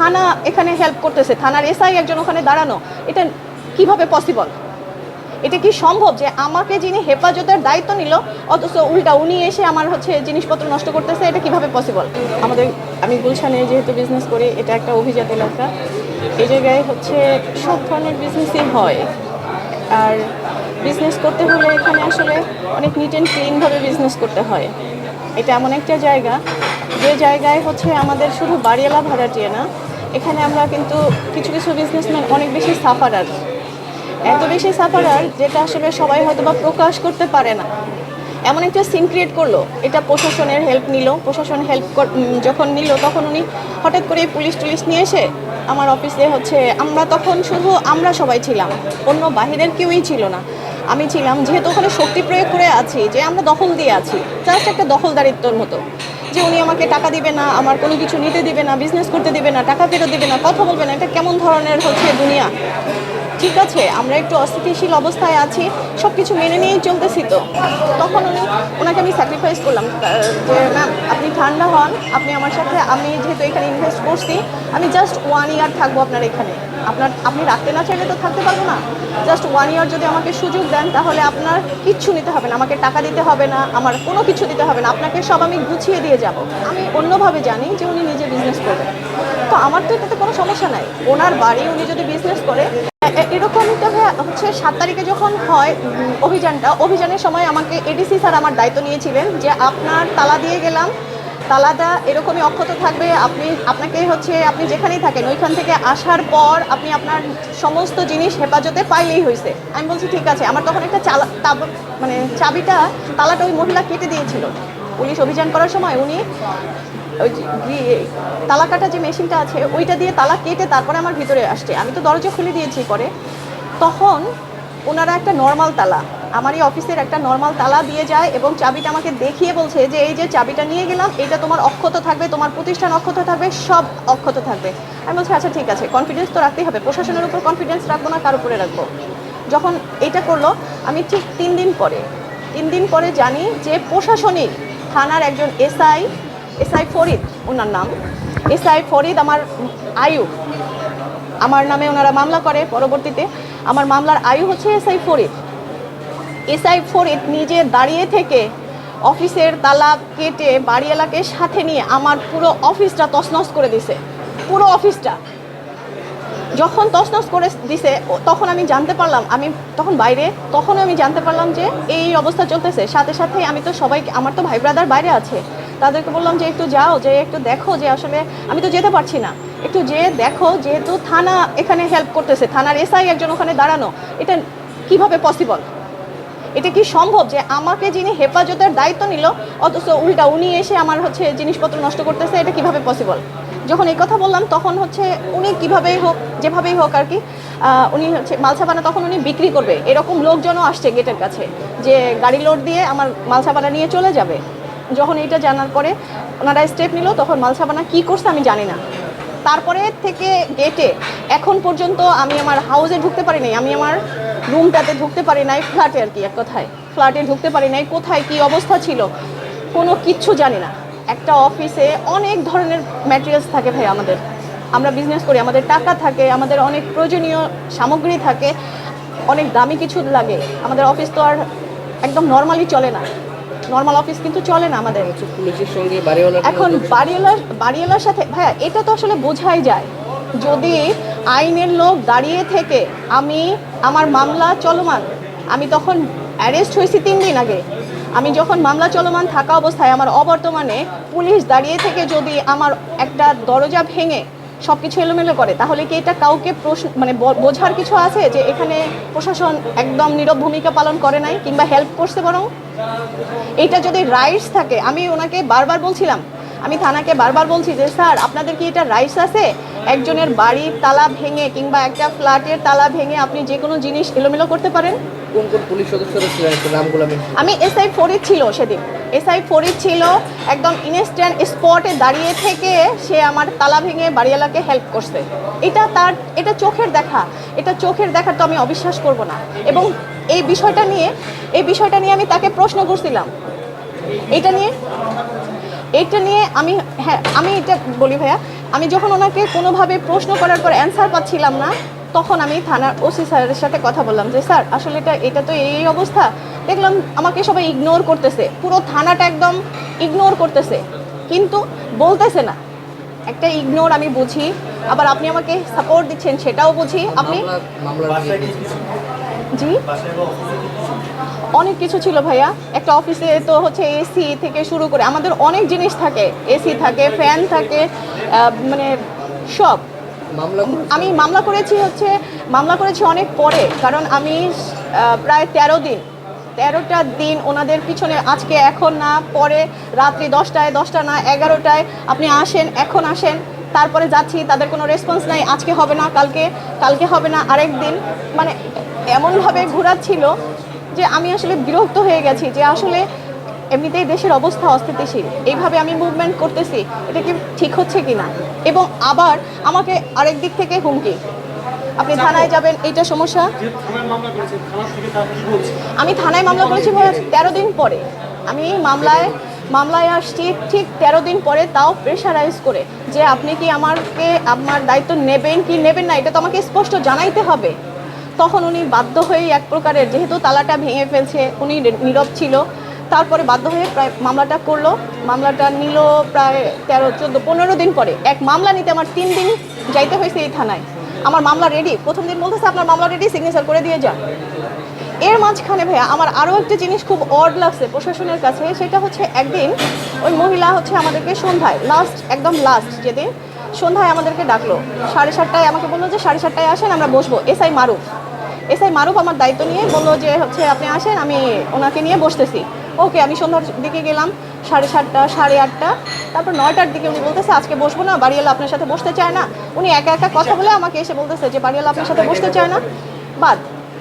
থানা এখানে হেল্প করতেছে, থানার এসআই একজন ওখানে দাঁড়ানো, এটা কীভাবে পসিবল এটা কি সম্ভব যে আমাকে যিনি হেফাজতের দায়িত্ব নিল, অথচ উল্টা উনি এসে আমার হচ্ছে জিনিসপত্র নষ্ট করতেছে, এটা কীভাবে পসিবল আমাদের, আমি গুলশানে যেহেতু বিজনেস করি, এটা একটা অভিজাত এলাকা। এই জায়গায় হচ্ছে সব ধরনের বিজনেসই হয়। আর বিজনেস করতে হলে এখানে আসলে অনেক নিট অ্যান্ড ক্লিনভাবে বিজনেস করতে হয়। এটা এমন একটা জায়গা, যে জায়গায় হচ্ছে আমাদের শুধু বাড়িওয়ালা ভাড়াটিয়ে না এখানে আমরা কিন্তু কিছু কিছু বিজনেসম্যান অনেক বেশি সাফারার এত বেশি সাফারার যেটা আসলে সবাই হয়তো বা প্রকাশ করতে পারে না। এমন একটা সিন ক্রিয়েট করল, এটা প্রশাসনের হেল্প নিল। প্রশাসন হেল্প যখন নিল, তখন উনি হঠাৎ করে পুলিশ টুলিশ নিয়ে এসে আমার অফিসে হচ্ছে, আমরা তখন শুধু আমরা সবাই ছিলাম, অন্য বাহিরের কেউই ছিল না। আমি ছিলাম, যেহেতু ওখানে শক্তি প্রয়োগ করে আছি, যে আমরা দখল দিয়ে আছি জাস্ট একটা দখলদারিত্বর মতো। যে উনি আমাকে টাকা দিবে না, আমার কোনো কিছু নিতে দিবে না বিজনেস করতে দিবে না, টাকা ফেরত দিবে না, কথা বলবে না, এটা কেমন ধরনের হচ্ছে দুনিয়া? ঠিক আছে, আমরা একটু অস্থিতিশীল অবস্থায় আছি সব কিছু মেনে নিয়েই চলতেছি তো। তখন উনি ওনাকে আমি স্যাক্রিফাইস করলাম যে ম্যাম আপনি ঠান্ডা হন, আপনি আমার সাথে, আমি যেহেতু এখানে ইনভেস্ট করছি, আমি জাস্ট ওয়ান ইয়ার থাকব আপনার এখানে। আপনার, আপনি রাখতে না চাইলে তো থাকতে পারব না। জাস্ট ওয়ান ইয়ার যদি আমাকে সুযোগ দেন, তাহলে আপনার কিচ্ছু নিতে হবে না, আমাকে টাকা দিতে হবে না, আমার কোনো কিছু দিতে হবে না, আপনাকে সব আমি গুছিয়ে দিয়ে যাব। আমি অন্যভাবে জানি যে উনি নিজে বিজনেস করবেন। তো আমার তো এটাতে কোনো সমস্যা নাই। ওনার বাড়ি উনি যদি বিজনেস করে এ- এ- এরকমই তো ভাইয়া হচ্ছে সাত তারিখে যখন হয় অভিযানটা, অভিযানের সময় আমাকে এডিসি স্যার আমার দায়িত্ব নিয়েছিলেন যে আপনার তালা দিয়ে গেলাম। তালাটা এরকমই অক্ষত থাকবে, আপনি, আপনাকে হচ্ছে আপনি যেখানেই থাকেন, ওইখান থেকে আসার পর আপনি আপনার সমস্ত জিনিস হেফাজতে পাইলেই হয়েছে আমি বলছি, ঠিক আছে। আমার তখন একটা চালা মানে চাবিটা, তালাটা ওই মহিলা কেটে দিয়েছিল। পুলিশ অভিযান করার সময় উনি ওই যে তালা কাটা যে মেশিনটা আছে, ওইটা দিয়ে তালা কেটে তারপরে আমার ভিতরে আসছে। আমি তো দরজা খুলে দিয়েছি পরে। তখন ওনারা একটা নর্মাল তালা আমার এই অফিসের একটা নর্মাল তালা দিয়ে যায় এবং চাবিটা আমাকে দেখিয়ে বলছে যে, এই যে চাবিটা নিয়ে গেলাম, এটা তোমার অক্ষত থাকবে, তোমার প্রতিষ্ঠান অক্ষত থাকবে, সব অক্ষত থাকবে। আমি বলছি আচ্ছা ঠিক আছে কনফিডেন্স তো রাখতেই হবে, প্রশাসনের উপর কনফিডেন্স রাখব না, কার উপরে রাখব? যখন এটা করল, আমি ঠিক তিন দিন পরে, তিন দিন পরে জানি যে প্রশাসনিক থানার একজন এসআই এসআই ফরিদ, ওনার নাম। এসআই ফরিদ আমার আয়ু, আমার নামে ওনারা মামলা করে পরবর্তীতে। আমার মামলার আয়ু হচ্ছে এসআই ফরিদ। এসআই ফরিদ নিজে দাঁড়িয়ে থেকে অফিসের তালা কেটে বাড়িওয়ালাকে সাথে নিয়ে আমার পুরো অফিসটা তছনছ করে দিছে। পুরো অফিসটা। যখন তছনছ করে দিছে তখন আমি জানতে পারলাম, আমি তখন বাইরে তখন আমি জানতে পারলাম যে এই অবস্থা চলতেছে। সাথে সাথে আমি তো সবাইকে, আমার তো ভাই ব্রাদার বাইরে আছে। তাদেরকে বললাম যে একটু যাও, যে একটু দেখো যে আসলে আমি তো যেতে পারছি না। একটু যে দেখো যেহেতু থানা এখানে হেল্প করতেছে, থানার এসআই একজন ওখানে দাঁড়ানো, এটা কীভাবে পসিবল এটা কি সম্ভব যে আমাকে যিনি হেফাজতের দায়িত্ব নিল, অথচ উল্টা উনি এসে আমার হচ্ছে জিনিসপত্র নষ্ট করতেছে, এটা কীভাবে পসিবল যখন এই কথা বললাম, তখন হচ্ছে উনি কিভাবেই হোক, যেভাবেই হোক আর কি উনি হচ্ছে মালসাপানা তখন উনি বিক্রি করবে। এরকম লোকজনও আসছে গেটের কাছে, যে গাড়ি লোড দিয়ে আমার মালসাপানা নিয়ে চলে যাবে। যখন এইটা জানার পরে ওনারা স্টেপ নিল, তখন মালসাপানা কি করছে আমি জানি না। তারপরে থেকে গেটে এখন পর্যন্ত আমি আমার হাউসে ঢুকতে পারি নাই, আমি আমার রুমটাতে ঢুকতে পারি নাই ফ্ল্যাটে আর কি, এক কথায়। ফ্ল্যাটে ঢুকতে পারি নাই, কোথায় কি অবস্থা ছিল, কোনো কিচ্ছু জানি না। একটা অফিসে অনেক ধরনের ম্যাটেরিয়ালস থাকে ভাই আমাদের। আমরা বিজনেস করি, আমাদের টাকা থাকে, আমাদের অনেক প্রয়োজনীয় সামগ্রী থাকে, অনেক দামি কিছু লাগে। আমাদের অফিস তো আর একদম নর্মালি চলে না। নর্মাল অফিস কিন্তু চলে না আমাদের। পুলিশের সঙ্গে এখন বাড়িওয়ালার বাড়িওয়ালার সাথে ভাইয়া এটা তো আসলে বোঝাই যায়। যদি আইনের লোক দাঁড়িয়ে থেকে আমি আমার মামলা চলমান আমি তখন অ্যারেস্ট হয়েছি তিন দিন আগে। আমি যখন মামলা চলমান থাকা অবস্থায় আমার অবর্তমানে পুলিশ দাঁড়িয়ে থেকে যদি আমার একটা দরজা ভেঙে সব কিছু এলোমেলো করে, তাহলে কি এটা কাউকে প্রশ্ন মানে বোঝার কিছু আছে যে এখানে প্রশাসন একদম নীরব ভূমিকা পালন করে নাই কিংবা হেল্প করছে বরং? এটা যদি রাইটস থাকে, আমি ওনাকে বারবার বলছিলাম, আমি থানাকে বারবার বলছি যে, স্যার, আপনাদের কি এটা রাইটস আছে? একজনের বাড়ির তালা ভেঙে কিংবা একটা ফ্ল্যাটের তালা ভেঙে আপনি যে কোনো জিনিস এলোমেলো করতে পারেন? কোন কোন পুলিশ সদস্যরা ছিলেন? নামগুলো আমি আমি এসআই ফরিদ ছিল সেদিন। এসআই ফরিদ ছিল একদম ইনস্ট্যান্ট স্পটে দাঁড়িয়ে থেকে সে আমার তালা ভেঙে বাড়িওয়ালাকে হেল্প করছে। এটা তার এটা চোখের দেখা। এটা চোখের দেখা তো আমি অবিশ্বাস করব না। এবং এই বিষয়টা নিয়ে এই বিষয়টা নিয়ে আমি তাকে প্রশ্ন করছিলাম। এটা নিয়ে এইটা নিয়ে আমি হ্যাঁ আমি এটা বলি ভাইয়া আমি যখন ওনাকে কোনোভাবে প্রশ্ন করার পর অ্যান্সার পাচ্ছিলাম না তখন আমি থানার ওসি স্যারের সাথে কথা বললাম যে স্যার আসলে এটা এটা তো এই অবস্থা। দেখলাম আমাকে সবাই ইগনোর করতেছে পুরো থানাটা একদম ইগনোর করতেছে কিন্তু বলতেছে না। একটা ইগনোর আমি বুঝি আবার আপনি আমাকে সাপোর্ট দিচ্ছেন সেটাও বুঝি আপনি জি? অনেক কিছু ছিল ভাইয়া। একটা অফিসে তো হচ্ছে এসি থেকে শুরু করে আমাদের অনেক জিনিস থাকে। এসি থাকে ফ্যান থাকে মানে সব। আমি মামলা করেছি হচ্ছে মামলা করেছি অনেক পরে কারণ আমি প্রায় তেরো দিন তেরোটা দিন ওনাদের পিছনে আজকে এখন না পরে রাত্রি দশটায় দশটা না এগারোটায় আপনি আসেন এখন আসেন তারপরে যাচ্ছি তাদের কোনো রেসপন্স নাই আজকে হবে না কালকে কালকে হবে না আরেক দিন মানে এমনভাবে ঘোরাচ্ছিল যে আমি আসলে বিরক্ত হয়ে গেছি যে আসলে এমনিতেই দেশের অবস্থা অস্থিতিশীল। এইভাবে আমি মুভমেন্ট করতেছি এটা কি ঠিক হচ্ছে কি না এবং আবার আমাকে আরেক দিক থেকে হুমকি। আপনি থানায় যাবেন এইটা সমস্যা। আমি থানায় মামলা করেছি তেরো দিন পরে। আমি মামলায় মামলায় আসছি ঠিক তেরো দিন পরে তাও প্রেশারাইজ করে। যে আপনি কি আমাকে আমার দায়িত্ব নেবেন কি নেবেন না এটা তো আমাকে স্পষ্ট জানাইতে হবে। তখন উনি বাধ্য হয়ে এক প্রকারের, যেহেতু তালাটা ভেঙে ফেলছে, উনি নীরব ছিল। তারপরে বাধ্য হয়ে প্রায় মামলাটা করল। মামলাটা নিল প্রায় তেরো, চোদ্দ, পনেরো দিন পরে। এক মামলা নিতে আমার তিন দিন যাইতে হয়েছে এই থানায়। আমার মামলা রেডি প্রথম দিন বলতেছে, আপনার মামলা রেডি সিগনেচার করে দিয়ে যান। এর মাঝখানে ভাইয়া, আমার আরও একটা জিনিস খুব অড লাগছে প্রশাসনের কাছে, সেটা হচ্ছে একদিন ওই মহিলা হচ্ছে আমাদেরকে সন্ধ্যায় লাস্ট একদম লাস্ট যেদিন সন্ধ্যায় আমাদেরকে ডাকলো। সাড়ে সাতটায় আমাকে বলল যে, সাড়ে সাতটায় আসেন, আমরা বসবো। এসআই মারুফ। এসআই মারুফ আমার দায়িত্ব নিয়ে বলল যে হচ্ছে আপনি আসেন, আমি ওনাকে নিয়ে বসতেছি। ওকে, আমি সন্ধ্যার দিকে গেলাম, সাড়ে সাতটা, সাড়ে আটটা, তারপর নয়টার দিকে উনি বলতেছে, আজকে বসবো না, বাড়িওয়ালা আপনার সাথে বসতে চায় না। উনি একা একা কথা বলে আমাকে এসে বলতেছে যে, বাড়িওয়ালা আপনার সাথে বসতে চায় না। বাদ।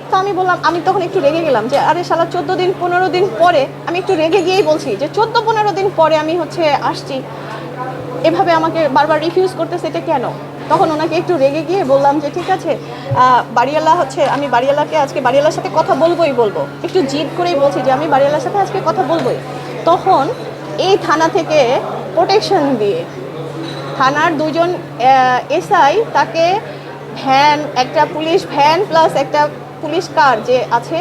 তো আমি বললাম, আমি তখন একটু রেগে গেলাম যে, আরে সালা চোদ্দ দিন, পনেরো দিন পরে, আমি একটু রেগে গিয়েই বলছি যে, চোদ্দ, পনেরো দিন পরে আমি হচ্ছে আসছি। এভাবে আমাকে বারবার রিফিউজ করতেছে, এটা কেন? তখন ওনাকে একটু রেগে গিয়ে বললাম যে, ঠিক আছে বাড়িওয়ালা হচ্ছে, আমি বাড়িওয়ালাকে আজকে বাড়িওয়ালার সাথে কথা বলবোই বলব। একটু জিদ করেই বলছি যে, আমি বাড়িওয়ালার সাথে আজকে কথা বলবোই। তখন এই থানা থেকে প্রোটেকশন দিয়ে থানার দুজন এসআই তাকে ভ্যান, একটা পুলিশ ভ্যান প্লাস একটা পুলিশ কার যে আছে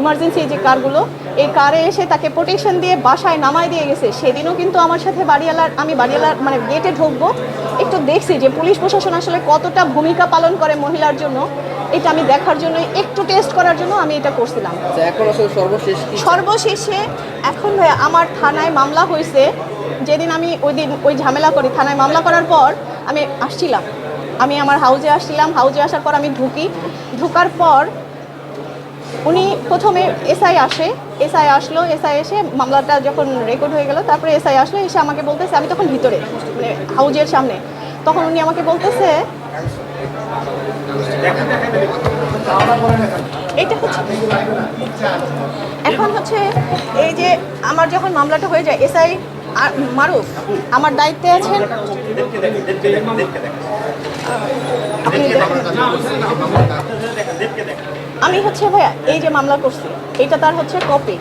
ইমার্জেন্সি যে কারগুলো এই কারে এসে তাকে প্রোটেকশন দিয়ে বাসায় নামায় দিয়ে গেছে। সেদিনও কিন্তু আমার সাথে বাড়িওয়ালার আমি বাড়িওয়ালার মানে গেটে ঢুকবো। একটু দেখছি যে পুলিশ প্রশাসন আসলে কতটা ভূমিকা পালন করে মহিলার জন্য। এটা আমি দেখার জন্য একটু টেস্ট করার জন্য আমি এটা করছিলাম। আচ্ছা, সর্বশেষে এখন ভাইয়া আমার থানায় মামলা হয়েছে। যেদিন আমি ওই দিন ওই ঝামেলা করি থানায় মামলা করার পর আমি আসছিলাম। আমি আমার হাউজে আসছিলাম হাউজে আসার পর আমি ঢুকি। ঢুকার পর উনি প্রথমে এসআই আসে এসআই আসলো, এসআই এসে মামলাটা যখন রেকর্ড হয়ে গেল, তারপরে এসআই আসলো, এসে আমাকে বলতেছে, আমি তখন ভিতরে মানে হাউজের সামনে। তখন উনি আমাকে বলতেছে, এটা হচ্ছে এখন হচ্ছে এই যে আমার যখন মামলাটা হয়ে যায়, এসআই মারুফ আমার দায়িত্বে আছেন? আমি হচ্ছে ভাইয়া এই যে মামলা করছি এইটা তার হচ্ছে কপি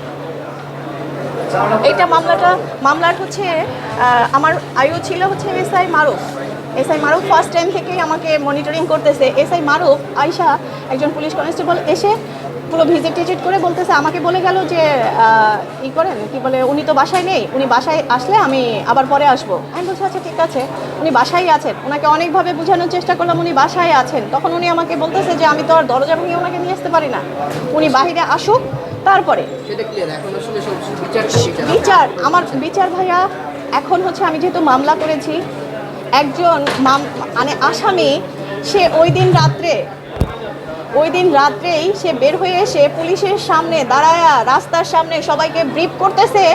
এইটা মামলাটা মামলার হচ্ছে আমার আয়ু ছিল হচ্ছে SI Maruf. SI Maruf first time থেকেই আমাকে মনিটরিং করতেছে। এসআই মারুফ আয়শা একজন পুলিশ কনস্টেবল এসে পুরো ভিজিট টিজিট করে বলতেছে আমাকে বলে গেল যে ই করেন কি বলে উনি তো বাসায় নেই উনি বাসায় আসলে আমি আবার পরে আসব। আমি বলছি আচ্ছা ঠিক আছে। উনি বাসায় আছেন। ওনাকে অনেকভাবে বোঝানোর চেষ্টা করলাম উনি বাসায় আছেন। তখন উনি আমাকে বলতেছে যে আমি তো আর দরজা ভেঙে ওনাকে নিয়ে আসতে পারি না। উনি বাহিরে আসুক তারপরে। বিচার আমার বিচার ভাইয়া এখন হচ্ছে আমি যেহেতু মামলা করেছি একজন মানে আসামি সে ওই দিন রাত্রে ওই দিন রাত্রেই সে বের হয়ে এসে পুলিশের সামনে দাঁড়ায়া রাস্তার সামনে সবাইকে ব্রিফ করতেছে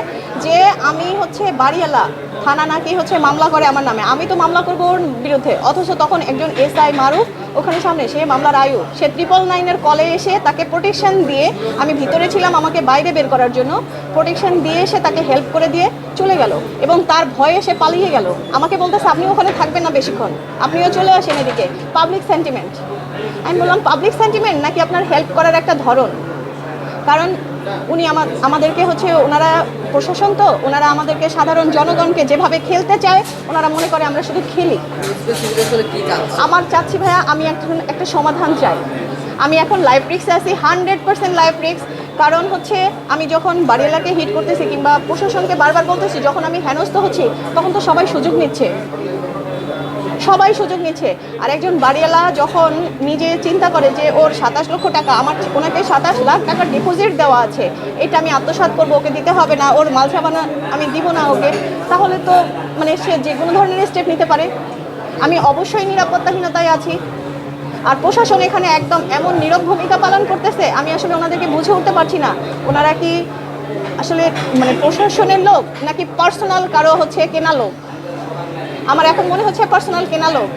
যে আমি হচ্ছে বাড়িওয়ালা, থানা নাকি হচ্ছে মামলা করে আমার নামে। আমি তো মামলা করব ওর বিরুদ্ধে, অথচ তখন একজন এসআই মারুফ ওখানে সামনে, সে মামলার আয়ু। সে ট্রিপল নাইনের কলে এসে তাকে প্রোটেকশন দিয়ে আমি ভিতরে ছিলাম আমাকে বাইরে বের করার জন্য। প্রোটেকশন দিয়ে এসে তাকে হেল্প করে দিয়ে চলে গেল এবং তার ভয়ে সে পালিয়ে গেল। আমাকে বলতেছে আপনি ওখানে থাকবেন না বেশিক্ষণ। আপনিও চলে আসেন এদিকে। পাবলিক সেন্টিমেন্ট আমি বললাম পাবলিক সেন্টিমেন্ট নাকি আপনার হেল্প করার একটা ধরন? কারণ উনি আমাদেরকে হচ্ছে ওনারা প্রশাসন তো, ওনারা আমাদেরকে সাধারণ জনগণকে যেভাবে খেলতে চায়, ওনারা মনে করে আমরা শুধু খেলি। আমার চাচ্ছি ভাইয়া, আমি এখন একটা সমাধান চাই। আমি এখন লাইফ রিক্সে আছি হান্ড্রেড পার্সেন্ট লাইফ রিক্স কারণ হচ্ছে আমি যখন বাড়িওয়ালাকে হিট করতেছি কিংবা প্রশাসনকে বারবার বলতেছি, যখন আমি হেনস্থ হচ্ছি, তখন তো সবাই সুযোগ নিচ্ছে। সবাই সুযোগ নিচ্ছে। আর একজন বাড়িওয়ালা যখন নিজে চিন্তা করে যে ওর সাতাশ লক্ষ টাকা আমার ওনাকে সাতাশ লাখ টাকার ডিপোজিট দেওয়া আছে, এটা আমি আত্মসাৎ করব, ওকে দিতে হবে না, ওর মাল সাবানা আমি দিব না ওকে, তাহলে তো মানে সে যে কোনো ধরনের স্টেপ নিতে পারে। আমি অবশ্যই নিরাপত্তাহীনতায় আছি। আর প্রশাসন এখানে একদম এমন নীরব ভূমিকা পালন করতেছে, আমি আসলে ওনাদেরকে বুঝে উঠতে পারছি না। ওনারা কি আসলে মানে প্রশাসনের লোক নাকি পার্সোনাল কারও হচ্ছে কেনা লোক? আমার এখন মনে হচ্ছে পার্সোনাল কেনা লোক.